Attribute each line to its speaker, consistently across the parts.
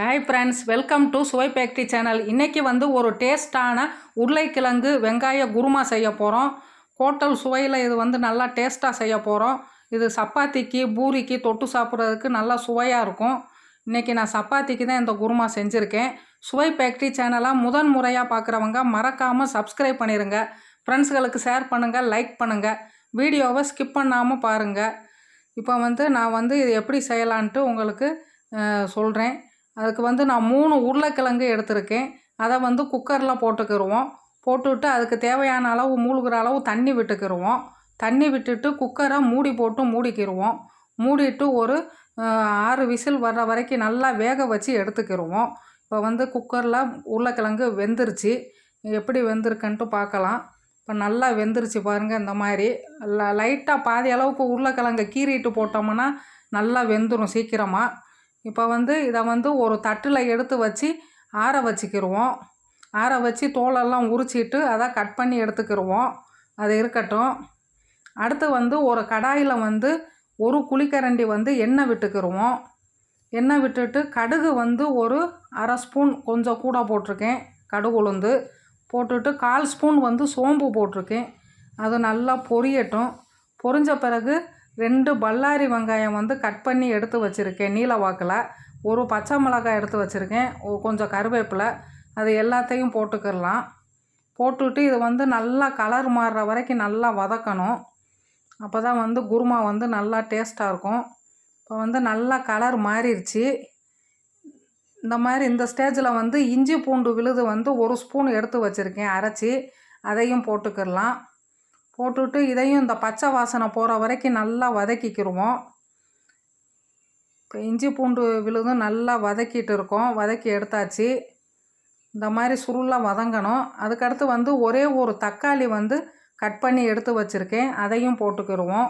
Speaker 1: Hi friends welcome to Suvai factory channel இன்றைக்கி வந்து ஒரு டேஸ்ட்டான உருளைக்கிழங்கு வெங்காய குருமா செய்ய போகிறோம் ஹோட்டல் சுவையில் இது வந்து நல்லா டேஸ்ட்டாக செய்ய போகிறோம் இது சப்பாத்திக்கு பூரிக்கு தொட்டு சாப்பிட்றதுக்கு நல்லா சுவையாக இருக்கும். இன்றைக்கி நான் சப்பாத்திக்கு தான் இந்த குருமா செஞ்சுருக்கேன். சுவை ஃபேக்ட்ரி சேனலாக முதன் முறையாக பார்க்குறவங்க மறக்காமல் சப்ஸ்கிரைப் பண்ணிடுங்க ஃப்ரெண்ட்ஸுகளுக்கு ஷேர் பண்ணுங்கள் லைக் பண்ணுங்கள் வீடியோவை ஸ்கிப் பண்ணாமல் பாருங்கள் இப்போ வந்து நான் வந்து இது எப்படி செய்யலான்ட்டு உங்களுக்கு சொல்கிறேன் அதுக்கு வந்து நான் மூணு உருளைக்கிழங்கு எடுத்திருக்கேன். அதை வந்து குக்கரில் போட்டுக்கிடுவோம் போட்டுவிட்டு அதுக்கு தேவையான அளவு மூழ்கிற அளவு தண்ணி விட்டுக்கிருவோம். தண்ணி விட்டுட்டு குக்கரை மூடி போட்டு மூடிக்கிடுவோம் மூடிட்டு ஒரு ஆறு விசில் வர்ற வரைக்கும் நல்லா வேக வச்சு எடுத்துக்கிடுவோம் இப்போ வந்து குக்கரில் உருளைக்கிழங்கு வெந்துருச்சு. எப்படி வெந்திருக்குன்ட்டு பார்க்கலாம். இப்போ நல்லா வெந்துருச்சு பாருங்கள் இந்த மாதிரி. ல லைட்டாக பாதி அளவுக்கு உருளைக்கிழங்கை கீறிட்டு போட்டோம்னா நல்லா வெந்துடும் சீக்கிரமாக இப்போ வந்து இதை வந்து ஒரு தட்டில் எடுத்து வச்சு ஆற வச்சுக்கிடுவோம் ஆற வச்சு தோலெல்லாம் உரிச்சிட்டு அதை கட் பண்ணி எடுத்துக்கிடுவோம் அது இருக்கட்டும். அடுத்து வந்து ஒரு கடாயில் வந்து ஒரு குழிக்கரண்டி வந்து எண்ணெய் விட்டுக்கிருவோம். எண்ணெய் விட்டுட்டு கடுகு வந்து ஒரு அரை ஸ்பூன் கொஞ்சம் கூட போட்டிருக்கேன். கடுகு உளுந்து போட்டுட்டு கால் ஸ்பூன் வந்து சோம்பு போட்டிருக்கேன். அது நல்லா பொரியட்டும். பொரிஞ்ச பிறகு ரெண்டு பல்லாரி வெங்காயம் வந்து கட் பண்ணி எடுத்து வச்சுருக்கேன். நீல வாக்கில். ஒரு பச்சை மிளகாய் எடுத்து வச்சுருக்கேன். கொஞ்சம் கருவேப்பிலை. அது எல்லாத்தையும் போட்டுக்கிடலாம். போட்டுட்டு இது வந்து நல்லா கலர் மாறுற வரைக்கும் நல்லா வதக்கணும். அப்போ தான் வந்து குருமா வந்து நல்லா டேஸ்ட்டாக இருக்கும். இப்போ வந்து நல்லா கலர் மாறிடுச்சு. இந்த மாதிரி இந்த ஸ்டேஜில் வந்து இஞ்சி பூண்டு விழுது வந்து ஒரு ஸ்பூன் எடுத்து வச்சுருக்கேன். அரைச்சி. அதையும் போட்டுக்கிடலாம். போட்டுட்டு இதையும் இந்த பச்சை வாசனை போகிற வரைக்கும் நல்லா வதக்கிக்கிடுவோம் இப்போ இஞ்சி பூண்டு விழுதும் நல்லா வதக்கிட்டு இருக்கோம். வதக்கி எடுத்தாச்சு. இந்த மாதிரி சுருளாக வதங்கணும். அதுக்கடுத்து வந்து ஒரே ஒரு தக்காளி வந்து கட் பண்ணி எடுத்து வச்சுருக்கேன். அதையும் போட்டுக்கிடுவோம்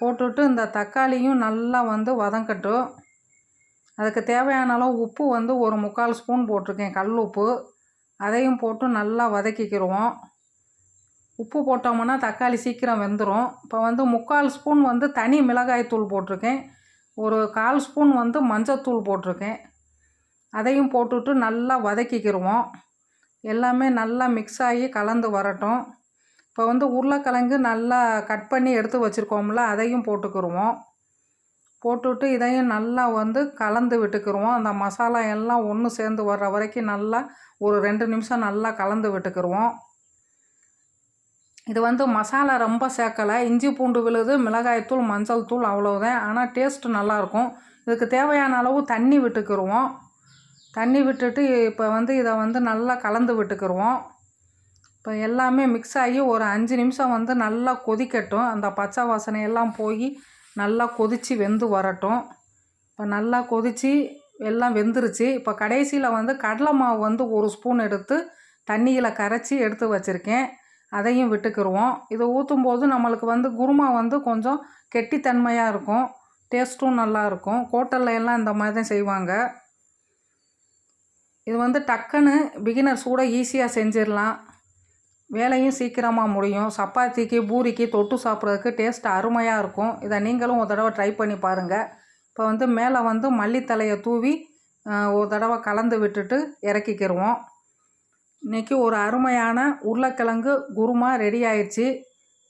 Speaker 1: போட்டுட்டு இந்த தக்காளியும் நல்லா வந்து வதங்கட்டும். அதுக்கு தேவையான அளவு உப்பு வந்து ஒரு முக்கால் ஸ்பூன் போட்டிருக்கேன். கல் உப்பு. அதையும் போட்டு நல்லா வதக்கிக்கிடுவோம் உப்பு போட்டோம்னா தக்காளி சீக்கிரம் வெந்துடும் இப்போ வந்து முக்கால் ஸ்பூன் வந்து தனி மிளகாய் தூள் போட்டிருக்கேன். ஒரு கால் ஸ்பூன் வந்து மஞ்சத்தூள் போட்டிருக்கேன். அதையும் போட்டுட்டு நல்லா வதக்கிக்கிடுவோம் எல்லாமே நல்லா மிக்ஸ் ஆகி கலந்து வரட்டும். இப்போ வந்து உருளைக்கிழங்கு நல்லா கட் பண்ணி எடுத்து வச்சுருக்கோம்ல அதையும் போட்டுக்கிருவோம். போட்டுட்டு இதையும் நல்லா வந்து கலந்து விட்டுக்கிருவோம். அந்த மசாலா எல்லாம் ஒன்று சேர்ந்து வர்ற வரைக்கும் நல்லா ஒரு ரெண்டு நிமிஷம் நல்லா கலந்து விட்டுக்கிருவோம். இது வந்து மசாலா ரொம்ப சேர்க்கலை. இஞ்சி பூண்டு விழுது மிளகாய்த்தூள் மஞ்சள் தூள் அவ்வளோதான் ஆனால் டேஸ்ட்டு நல்லாயிருக்கும். இதுக்கு தேவையான அளவு தண்ணி விட்டுக்கிருவோம். தண்ணி விட்டுட்டு இப்போ வந்து இதை வந்து நல்லா கலந்து விட்டுக்கிருவோம். இப்போ எல்லாமே மிக்ஸ் ஆகி ஒரு அஞ்சு நிமிஷம் வந்து நல்லா கொதிக்கட்டும். அந்த பச்சை வாசனை எல்லாம் போய் நல்லா கொதித்து வெந்து வரட்டும். இப்போ நல்லா கொதித்து எல்லாம் வெந்துருச்சு. இப்போ கடைசியில் வந்து கடலை மாவு வந்து ஒரு ஸ்பூன் எடுத்து தண்ணியில் கரைச்சி எடுத்து வச்சுருக்கேன். அதையும் விட்டுக்கிருவோம். இதை ஊற்றும் போது நம்மளுக்கு வந்து குருமா வந்து கொஞ்சம் கெட்டித்தன்மையாக இருக்கும். டேஸ்ட்டும் நல்லாயிருக்கும் ஹோட்டலில் எல்லாம் இந்த மாதிரி தான் செய்வாங்க. இது வந்து டக்குன்னு பிகினர்ஸ் கூட ஈஸியாக செஞ்சிடலாம். வேலையும் சீக்கிரமாக முடியும். சப்பாத்திக்கு பூரிக்கு தொட்டு சாப்பிட்றதுக்கு டேஸ்ட் அருமையாக இருக்கும். இதை நீங்களும் ஒரு தடவை ட்ரை பண்ணி பாருங்கள் இப்போ வந்து மேலே வந்து மல்லித்தலையை தூவி ஒரு தடவை கலந்து விட்டுட்டு இறக்கிக்கிருவோம். இன்றைக்கி ஒரு அருமையான உருளைக்கிழங்கு குருமா ரெடி ஆயிடுச்சு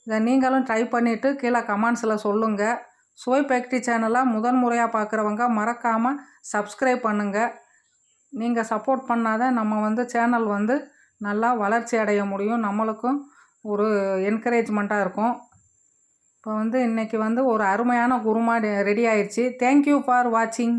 Speaker 1: இதை நீங்களும் ட்ரை பண்ணிவிட்டு கீழே கமெண்ட்ஸில் சொல்லுங்கள் சுவை ஃபேக்ட்ரி சேனலை முதன் முறையாக பார்க்குறவங்க மறக்காமல் சப்ஸ்கிரைப் பண்ணுங்கள் நீங்கள் சப்போர்ட் பண்ணாதான் நம்ம வந்து சேனல் வந்து நல்லா வளர்ச்சி அடைய முடியும். நம்மளுக்கும் ஒரு என்கரேஜ்மெண்ட்டாக இருக்கும். இப்போ வந்து இன்றைக்கி வந்து ஒரு அருமையான குருமா ரெடி ஆயிடுச்சு தேங்க்யூ ஃபார் வாட்சிங்